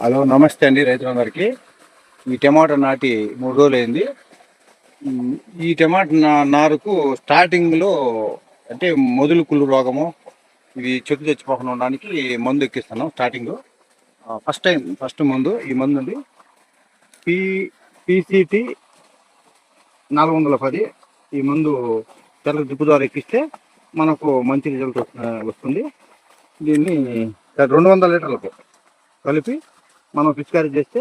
Hello నమస్తే అండి రైతులందరికీ. ఈ టమాటా నాటి మూడు రోజులు అయింది ఈ టమాటా నా- నారుకు స్టార్టింగ్లో అంటే మొదలు కుళ్ళు రోగము ఇది చెట్టు తెచ్చిపోకుండా ఉండడానికి మందు ఎక్కిస్తాను స్టార్టింగ్ ఫస్ట్ టైం ఫస్ట్ మందు ఈ మందు ఉంది పీ పీసీటీ నాలుగు వందల పది. ఈ మందు తెల్ల దిప్పు ద్వారా ఎక్కిస్తే మనకు మంచి రిజల్ట్ వస్తుంది. దీన్ని రెండు వందల లీటర్లకు కలిపి మనం పిచికారీ చేస్తే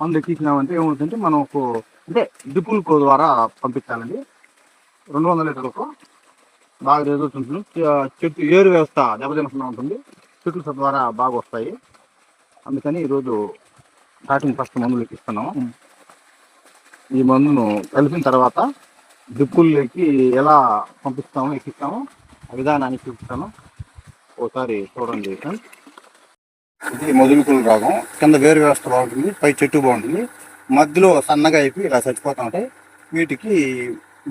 మందు ఎక్కించినామంటే ఏమవుతుందంటే మనకు అంటే డ్రిప్పుల ద్వారా పంపించాలండి. రెండు వందల లీటర్లకు బాగా రిజల్ట్ ఉంటుంది. చెట్టు ఏరు వ్యవస్థ దెబ్బతినకుండా ఉంటుంది. చెట్లు ద్వారా బాగా వస్తాయి. అందుకని ఈరోజు స్టార్టింగ్ ఫస్ట్ మందులు ఎక్కిస్తున్నాము ఈ మందును కలిపిన తర్వాత డ్రిప్పుల్లోకి ఎలా పంపిస్తామో ఎక్కిస్తామో ఆ విధానాన్ని చూపిస్తాను. ఒకసారి చూడండి. ఇది మొదలుకులు రాగం కింద వేరు వ్యవస్థ బాగుంటుంది పై చెట్టు బాగుంటుంది. మధ్యలో సన్నగా అయిపోయి ఇలా చచ్చిపోతూ ఉంటాయి. వీటికి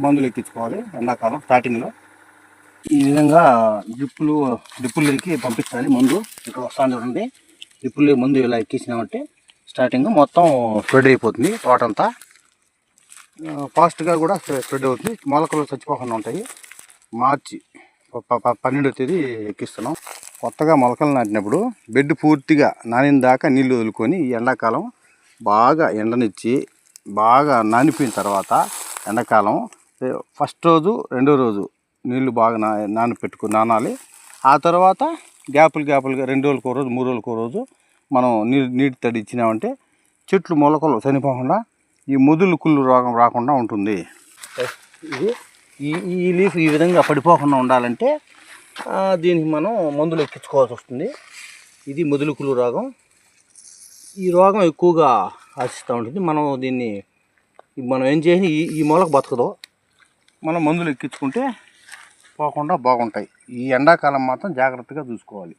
మందులు ఎక్కించుకోవాలి ఎండాకాలం స్టార్టింగ్లో. ఈ విధంగా డ్రిప్పులు డ్రిప్పులకి పంపించాలి మందు. ఇక్కడ వస్తాను చూడండి. డ్రిప్పులు మందు ఇలా ఎక్కించినామంటే స్టార్టింగ్ మొత్తం స్ప్రెడ్ అయిపోతుంది తోటంతా ఫాస్ట్గా కూడా స్ప్రెడ్ అవుతుంది. మొలకలు చచ్చిపోకుండా ఉంటాయి. మార్చి పన్నెండో తేదీ ఎక్కిస్తున్నాం. కొత్తగా మొలకలు నాటినప్పుడు బెడ్ పూర్తిగా నానిన దాకా నీళ్ళు వదులుకొని ఈ ఎండాకాలం బాగా ఎండనిచ్చి బాగా నానిపోయిన తర్వాత ఎండాకాలం ఫస్ట్ రోజు రెండో రోజు నీళ్ళు బాగా నా నానపెట్టుకు నానాలి. ఆ తర్వాత గ్యాపులు గ్యాపులుగా రెండు రోజులకు రోజు మూడు రోజులకు రోజు మనం నీరు నీటి తడి ఇచ్చినామంటే చెట్లు మొలకలు చనిపోకుండా ఈ మొదులు కుళ్ళు రోగం రాకుండా ఉంటుంది. ఇది ఈ ఈ లీఫ్ ఈ విధంగా పడిపోకుండా ఉండాలంటే దీనికి మనం మందులు ఎక్కించుకోవాల్సి వస్తుంది. ఇది ముదులుకులు రోగం. ఈ రోగం ఎక్కువగా ఆశిస్తూ ఉంటుంది. మనం దీన్ని మనం ఏం చేసి ఈ ఈ మూలకు బతకదు. మనం మందులు ఎక్కించుకుంటే పోకుండా బాగుంటాయి. ఈ ఎండాకాలం మాత్రం జాగ్రత్తగా చూసుకోవాలి.